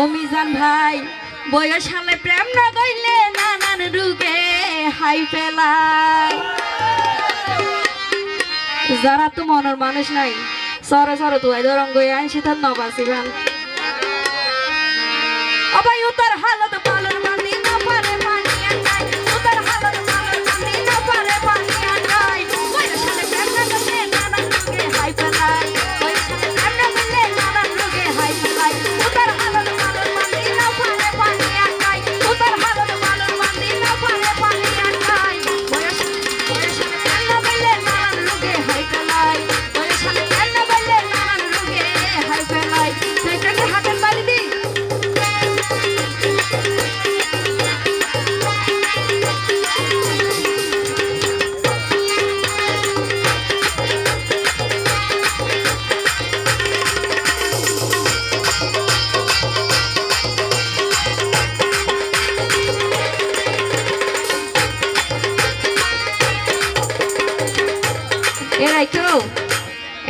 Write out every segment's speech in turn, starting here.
ও মিজান ভাই, বয়স হলে প্রেম না কইলে নানান রুগে হাই পেলায় যারা তো মনের মানুষ নাই, সরে সরে তুই দরঙ্গ আইন তার নবাসিবান অবাই উতার হালত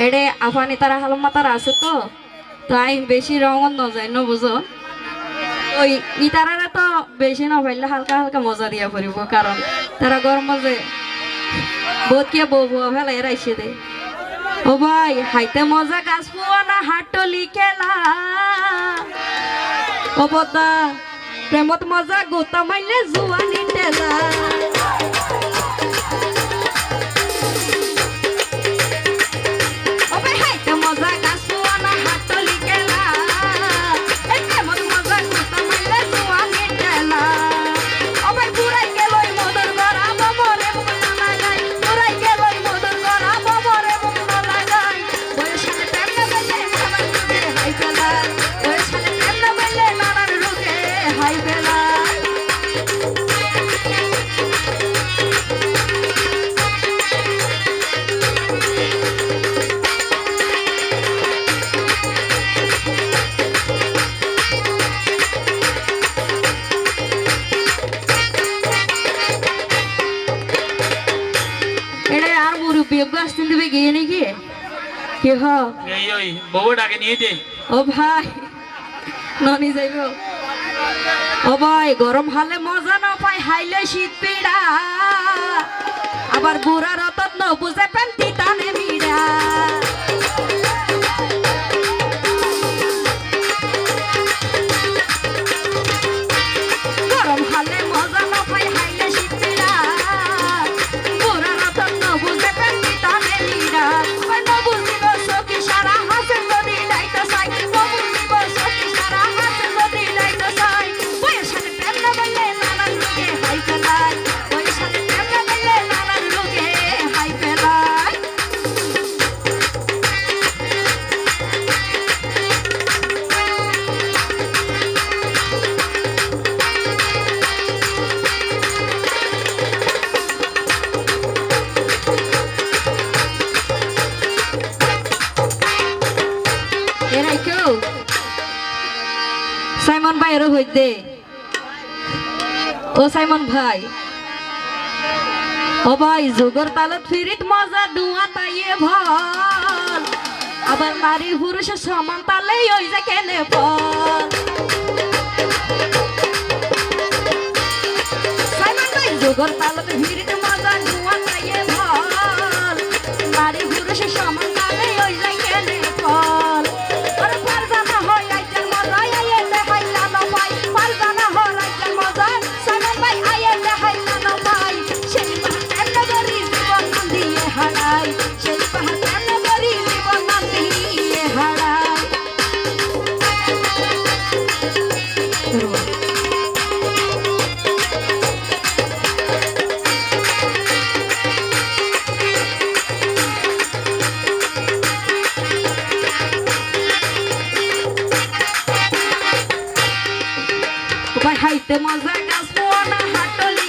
এড়ে আফানি তারা হালমা তারা আছে তো? তাই বেশি রঙন ন যায় ন বুঝো? ওই ইতারারা তো বেশি না পাইলে হালকা হালকা মজা দিয়া পড়িব কারণ তারা গরম মজে বহুত কে বউ বউ ফেলা এরাইছে দে। ও ভাই, হাইতে মজা গাছ পোয়া না হাটলি খেলা। ও বদা প্রেমত মজা গোতা মাইলে জুয়ানি টেলা আসতে দিবে গিয়ে নাকি? কি হ? এই ওই বউ ডাকে নিয়ে দে। ও ভাই ননি যাইব। ও ভাই গরম হালে মজা না পাই হাইলে শীত পিড়া। আবার বুড়া রতন ন বুঝে পেন্তি সাইমন ভাই এরও হইতে। ও সাইমন ভাই। ও ভাই, যুগর তালত ফিরিত মজা ডুয়া তাইয়ে ভালো। আবার নারী পুরুষের সমান তালেই ওই যে কেনে ফল সাইমন ভাই, যুগর তালত ফিরিত মজা খাইতে মজা গাছ মোনা হাটলি